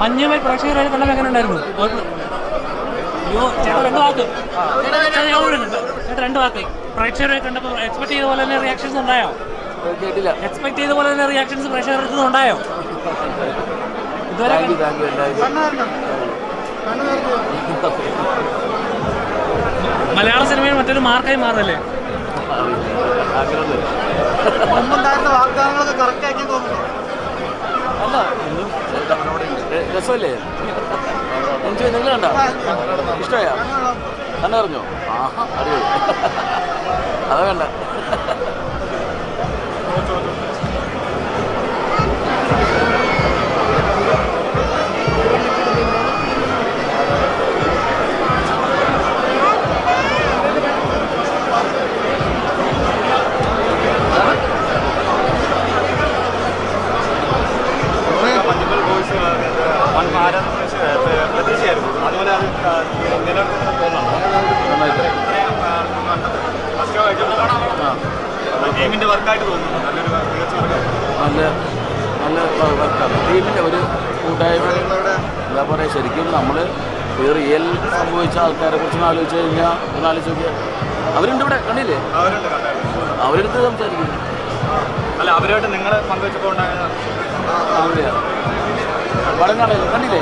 മഞ്ഞുമേൽ വരെ കണ്ടപ്പോൾ എങ്ങനെ ഉണ്ടായിരുന്നു? അയ്യോ ചേട്ടാ രണ്ട് വാക്ക്. ചേട്ടാ, രണ്ട് വാക്ക്. പ്രേക്ഷകരെ കണ്ടപ്പോൾ എക്സ്പെക്ട് ചെയ്ത പോലെ തന്നെ റിയാക്ഷൻസ് ഉണ്ടായോ? കേട്ടില്ല എക്സ്പെക്ട് ചെയ്ത പോലെ തന്നെ റിയാക്ഷൻസ് പ്രേക്ഷകർക്ക് ഉണ്ടായോ ഇതുവരെ മലയാള സിനിമയിൽ മറ്റൊരു മാർക്കായി മാറല്ലേ രസമല്ലേ? എൻജോയ് നിങ്ങൾ കണ്ട? ഇഷ്ടമായോ? കണ്ടറിഞ്ഞോ ആഹാ അറിയോ അതാ കണ്ട. നല്ല നല്ല വർക്കാണ് ടീമിന്റെ ഒരു കൂട്ടായ്മ എന്താ പറയുക ശരിക്കും നമ്മൾ ഈ റിയൽ സംഭവിച്ച ആൾക്കാരെ കുറിച്ച് ആലോചിച്ച് കഴിഞ്ഞാൽ ഒന്ന് ആലോചിച്ച് നോക്കിയാൽ അവരുണ്ട് ഇവിടെ കണ്ടില്ലേ അവരെടുത്ത് സംസാരിക്കുന്നു അല്ല അവരുമായിട്ട് നിങ്ങൾ പങ്കുവെച്ചപ്പോൾ ഉണ്ടായ അടിപൊളിയാണ് കണ്ടില്ലേ?